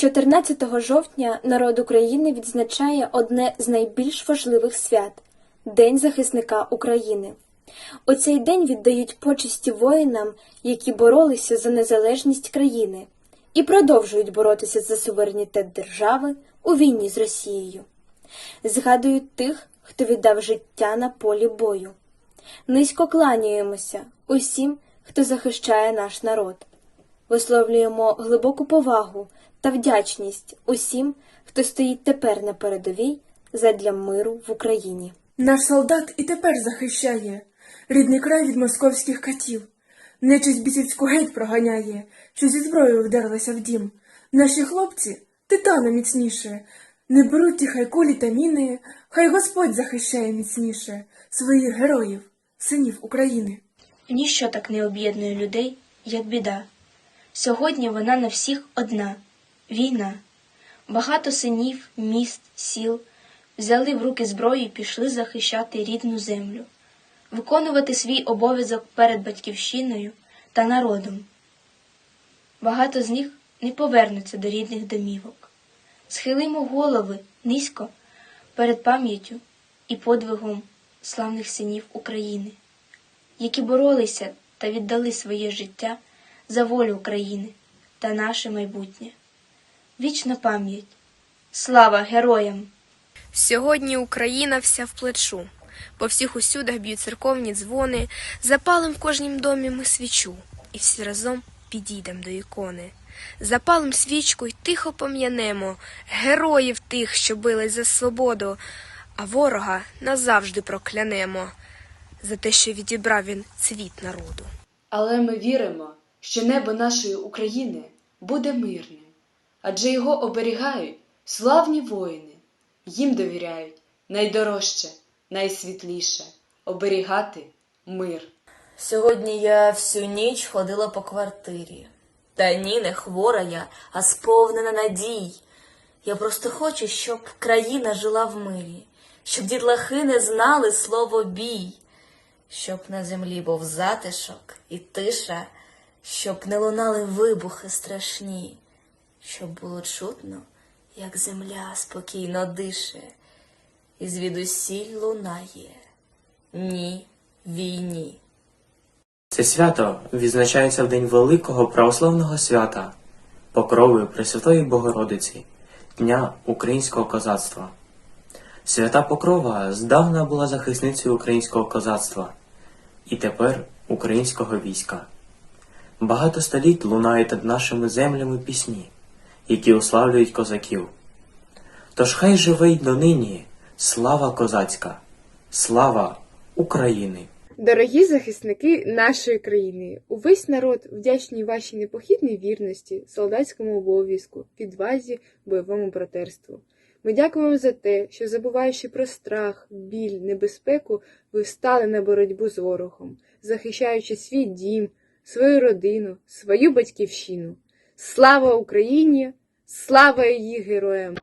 14 жовтня народ України відзначає одне з найбільш важливих свят День захисника України. У цей день віддають почесті воїнам, які боролися за незалежність країни і продовжують боротися за суверенітет держави у війні з Росією. Згадують тих, хто віддав життя на полі бою. Низько кланяємося усім, хто захищає наш народ. Висловлюємо глибоку повагу та вдячність усім, хто стоїть тепер на передовій задля миру в Україні. Наш солдат і тепер захищає рідний край від московських катів. Нечисть бісівську геть проганяє, що зі зброєю вдерлася в дім. Наші хлопці титана міцніше, не беруть ті хай кулі та міни, хай Господь захищає міцніше своїх героїв, синів України. Ніщо так не об'єднує людей, як біда. Сьогодні вона на всіх одна війна. Багато синів, міст, сіл взяли в руки зброю і пішли захищати рідну землю, виконувати свій обов'язок перед батьківщиною та народом. Багато з них не повернуться до рідних домівок. Схилимо голови низько перед пам'яттю і подвигом славних синів України які боролися та віддали своє життя за волю України та наше майбутнє. Вічна пам'ять, слава героям! Сьогодні Україна вся в плечу. По всіх усюдах б'ють церковні дзвони, запалим в кожнім домі ми свічу, і всі разом підійдем до ікони. Запалим свічку й тихо пом'янемо героїв тих, що бились за свободу, а ворога назавжди проклянемо за те, що відібрав він цвіт народу. Але ми віримо, що небо нашої України буде мирним, адже його оберігають славні воїни, їм довіряють найдорожче, найсвітліше оберігати мир. Сьогодні я всю ніч ходила по квартирі. Та ні, не хвора я, а сповнена надій. Я просто хочу, щоб країна жила в мирі, щоб дітлахи не знали слово бій, щоб на землі був затишок і тиша, щоб не лунали вибухи страшні, щоб було чутно, як земля спокійно дише, і звідусіль лунає ні війні. Це свято відзначається в день великого православного свята Покрови Пресвятої Богородиці, Дня українського козацтва. Свята Покрова здавна була захисницею українського козацтва і тепер українського війська. Багато століть лунають над нашими землями пісні, які уславлюють козаків. Тож хай живе й донині слава козацька, слава України! Дорогі захисники нашої країни, увесь народ вдячний вашій непохідній вірності, солдатському обов'язку, відвазі, бойовому братерству. Ми дякуємо за те, що, забуваючи про страх, біль, небезпеку, ви встали на боротьбу з ворогом, захищаючи свій дім, свою родину, свою батьківщину. Слава Україні! Слава її героям!